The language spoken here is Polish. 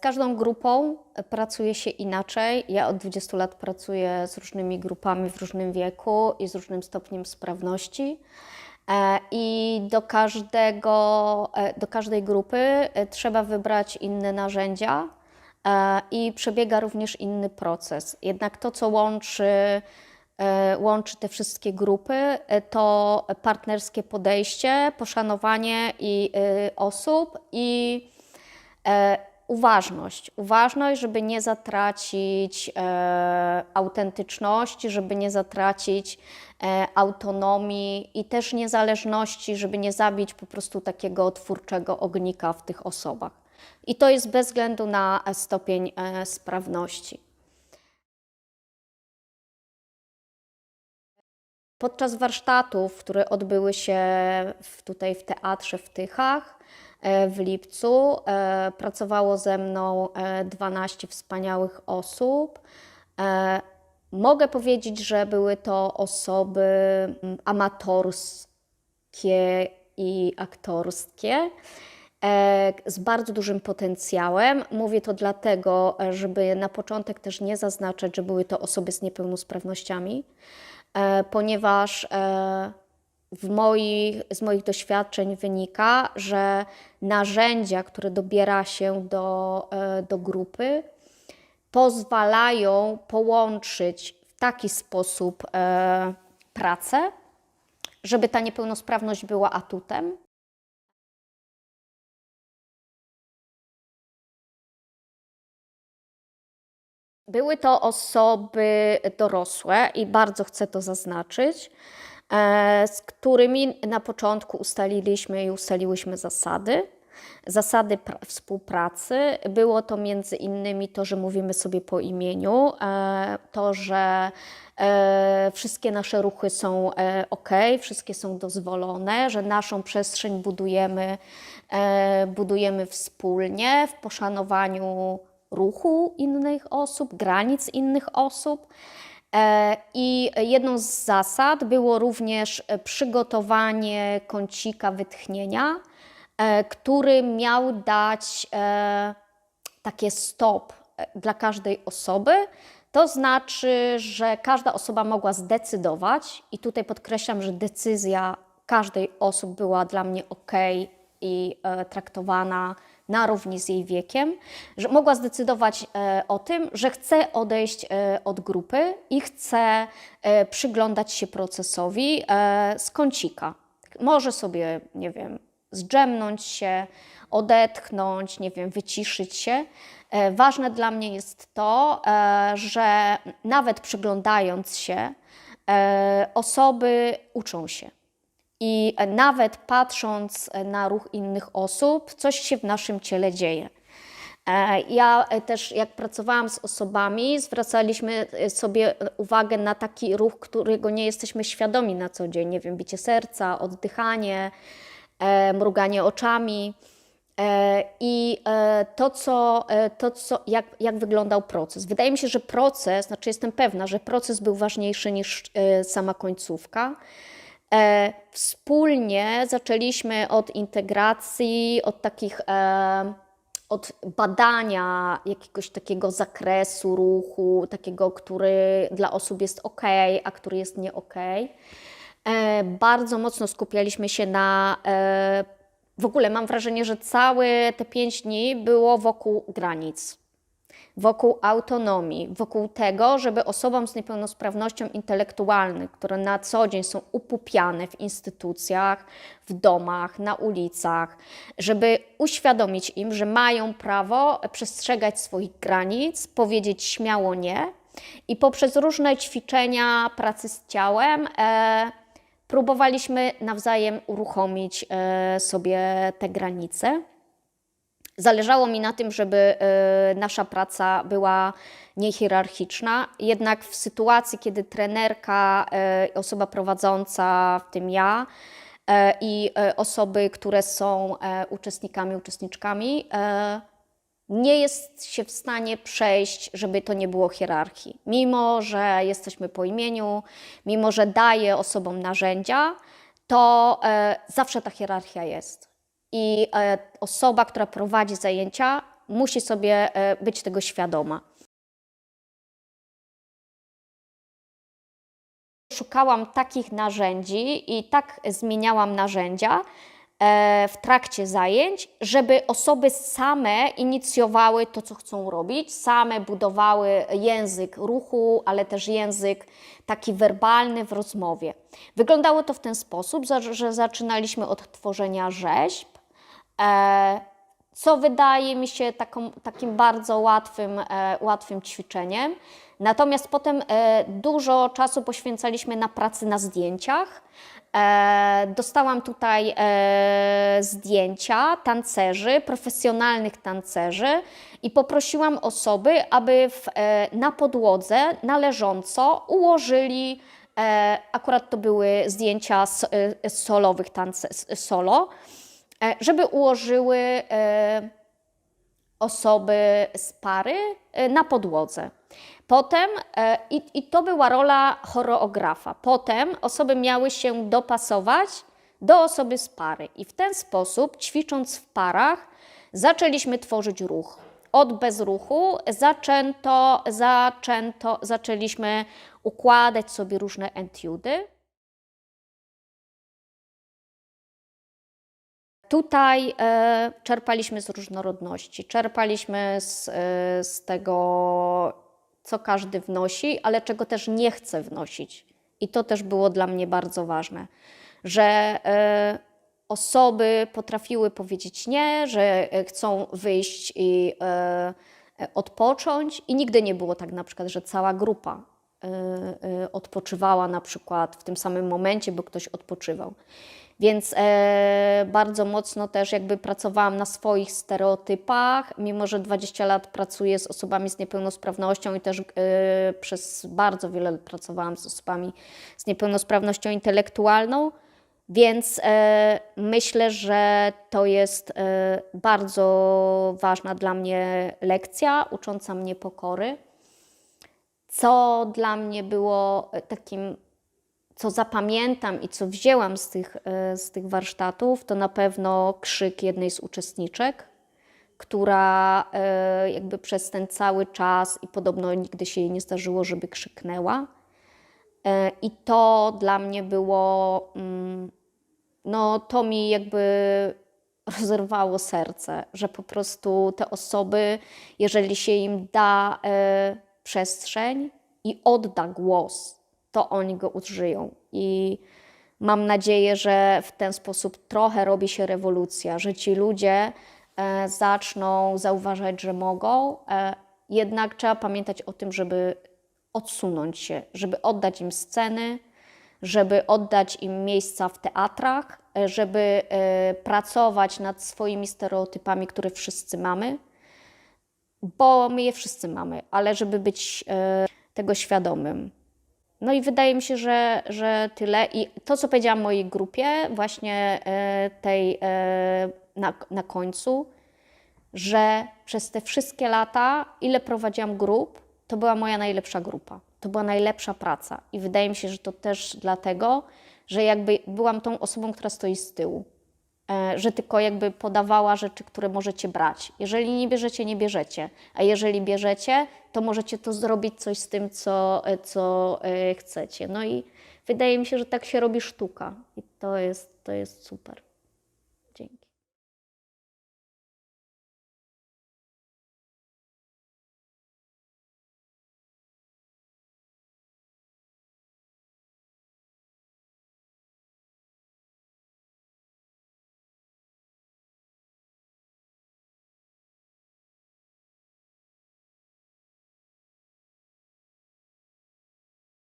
Każdą grupą pracuje się inaczej. Ja od 20 lat pracuję z różnymi grupami w różnym wieku i z różnym stopniem sprawności. E, I do, każdego, e, do każdej grupy e, trzeba wybrać inne narzędzia e, i przebiega również inny proces. Jednak to, co łączy, e, łączy te wszystkie grupy, e, to partnerskie podejście, poszanowanie i e, osób i e, uważność. Uważność, żeby nie zatracić e, autentyczności, żeby nie zatracić e, autonomii i też niezależności, żeby nie zabić po prostu takiego twórczego ognika w tych osobach. I to jest bez względu na e, stopień e, sprawności. Podczas warsztatów, które odbyły się w, tutaj w teatrze w Tychach w lipcu, e, pracowało ze mną e, 12 wspaniałych osób. E, Mogę powiedzieć, że były to osoby mm, amatorskie i aktorskie e, z bardzo dużym potencjałem. Mówię to dlatego, e, żeby na początek też nie zaznaczać, że były to osoby z niepełnosprawnościami, e, ponieważ e, w moich, z moich doświadczeń wynika, że narzędzia, które dobiera się do, e, do grupy, pozwalają połączyć w taki sposób e, pracę, żeby ta niepełnosprawność była atutem, Były to osoby dorosłe i bardzo chcę to zaznaczyć, z którymi na początku ustaliliśmy i ustaliłyśmy zasady. Zasady pra- współpracy. Było to między innymi to, że mówimy sobie po imieniu, e, to, że e, wszystkie nasze ruchy są ok, wszystkie są dozwolone, że naszą przestrzeń budujemy, e, budujemy wspólnie w poszanowaniu ruchu innych osób, granic innych osób. E, I jedną z zasad było również e, przygotowanie kącika wytchnienia, e, który miał dać takie stop dla każdej osoby. To znaczy, że każda osoba mogła zdecydować, i tutaj podkreślam, że decyzja każdej osoby była dla mnie ok i traktowana na równi z jej wiekiem, że mogła zdecydować e, o tym, że chce odejść e, od grupy i chce e, przyglądać się procesowi z kącika. Może sobie, nie wiem, zdrzemnąć się, odetchnąć, nie wiem, wyciszyć się. Ważne dla mnie jest to, że nawet przyglądając się, osoby uczą się. I nawet patrząc na ruch innych osób, coś się w naszym ciele dzieje. E, Ja też, jak pracowałam z osobami, zwracaliśmy e, sobie uwagę na taki ruch, którego nie jesteśmy świadomi na co dzień. Nie wiem, bicie serca, oddychanie, e, mruganie oczami. I to, co, to co, jak, jak wyglądał proces. Wydaje mi się, że proces, znaczy jestem pewna, że proces był ważniejszy niż sama końcówka. E, Wspólnie zaczęliśmy od integracji, od takich, e, od badania jakiegoś takiego zakresu ruchu, takiego, który dla osób jest ok, a który jest nie ok. E, Bardzo mocno skupialiśmy się na, w ogóle mam wrażenie, że całe te pięć dni było wokół granic wokół autonomii, wokół tego, żeby osobom z niepełnosprawnością intelektualną, które na co dzień są upupiane w instytucjach, w domach, na ulicach, żeby uświadomić im, że mają prawo przestrzegać swoich granic, powiedzieć śmiało nie i poprzez różne ćwiczenia pracy z ciałem e, próbowaliśmy nawzajem uruchomić e, sobie te granice. Zależało mi na tym, żeby e, nasza praca była niehierarchiczna, jednak w sytuacji, kiedy trenerka, e, osoba prowadząca, w tym ja, e, i osoby, które są uczestnikami, uczestniczkami, nie jest się w stanie przejść, żeby to nie było hierarchii. Mimo, że jesteśmy po imieniu, mimo, że daję osobom narzędzia, to zawsze ta hierarchia jest. I e, osoba, która prowadzi zajęcia, musi sobie e, być tego świadoma. Szukałam takich narzędzi i tak zmieniałam narzędzia e, w trakcie zajęć, żeby osoby same inicjowały to, co chcą robić, same budowały język ruchu, ale też język taki werbalny w rozmowie. Wyglądało to w ten sposób, że zaczynaliśmy od tworzenia rzeźb, co wydaje mi się taką, takim bardzo łatwym, e, łatwym ćwiczeniem. Natomiast potem e, dużo czasu poświęcaliśmy na pracy na zdjęciach. E, dostałam tutaj e, zdjęcia tancerzy, profesjonalnych tancerzy i poprosiłam osoby, aby w, e, na podłodze należąco ułożyli, e, akurat to były zdjęcia e, solowych tance, s- solo, e, żeby ułożyły e, osoby z pary e, na podłodze. Potem, e, i, i to była rola choreografa, potem osoby miały się dopasować do osoby z pary i w ten sposób, ćwicząc w parach, zaczęliśmy tworzyć ruch. Od bezruchu zaczęto, zaczęto, zaczęliśmy układać sobie różne etiudy. Tutaj e, czerpaliśmy z różnorodności, czerpaliśmy z, e, z tego, co każdy wnosi, ale czego też nie chce wnosić. I to też było dla mnie bardzo ważne, że e, osoby potrafiły powiedzieć nie, że chcą wyjść i odpocząć, i nigdy nie było tak na przykład, że cała grupa odpoczywała na przykład w tym samym momencie, bo ktoś odpoczywał. Więc e, bardzo mocno też jakby pracowałam na swoich stereotypach, mimo że 20 lat pracuję z osobami z niepełnosprawnością i też e, przez bardzo wiele lat pracowałam z osobami z niepełnosprawnością intelektualną, więc e, myślę, że to jest e, bardzo ważna dla mnie lekcja, ucząca mnie pokory. Co dla mnie było takim co zapamiętam i co wzięłam z tych, e, z tych warsztatów, to na pewno krzyk jednej z uczestniczek, która e, jakby przez ten cały czas i podobno nigdy się jej nie zdarzyło, żeby krzyknęła. E, I to dla mnie było, mm, no to mi jakby rozerwało serce, że po prostu te osoby, jeżeli się im da przestrzeń i odda głos, to oni go użyją. I mam nadzieję, że w ten sposób trochę robi się rewolucja, że ci ludzie e, zaczną zauważać, że mogą. E, jednak trzeba pamiętać o tym, żeby odsunąć się, żeby oddać im sceny, żeby oddać im miejsca w teatrach, e, żeby e, pracować nad swoimi stereotypami, które wszyscy mamy, bo my je wszyscy mamy, ale żeby być e, tego świadomym. No i wydaje mi się, że, że tyle. I to, co powiedziałam mojej grupie, właśnie e, tej e, na, na końcu, że przez te wszystkie lata, ile prowadziłam grup, to była moja najlepsza grupa. To była najlepsza praca. I wydaje mi się, że to też dlatego, że jakby byłam tą osobą, która stoi z tyłu. E, Że tylko jakby podawała rzeczy, które możecie brać. Jeżeli nie bierzecie, nie bierzecie. A jeżeli bierzecie, to możecie to zrobić coś z tym, co, e, co e, chcecie. No i wydaje mi się, że tak się robi sztuka. I to jest, to jest super.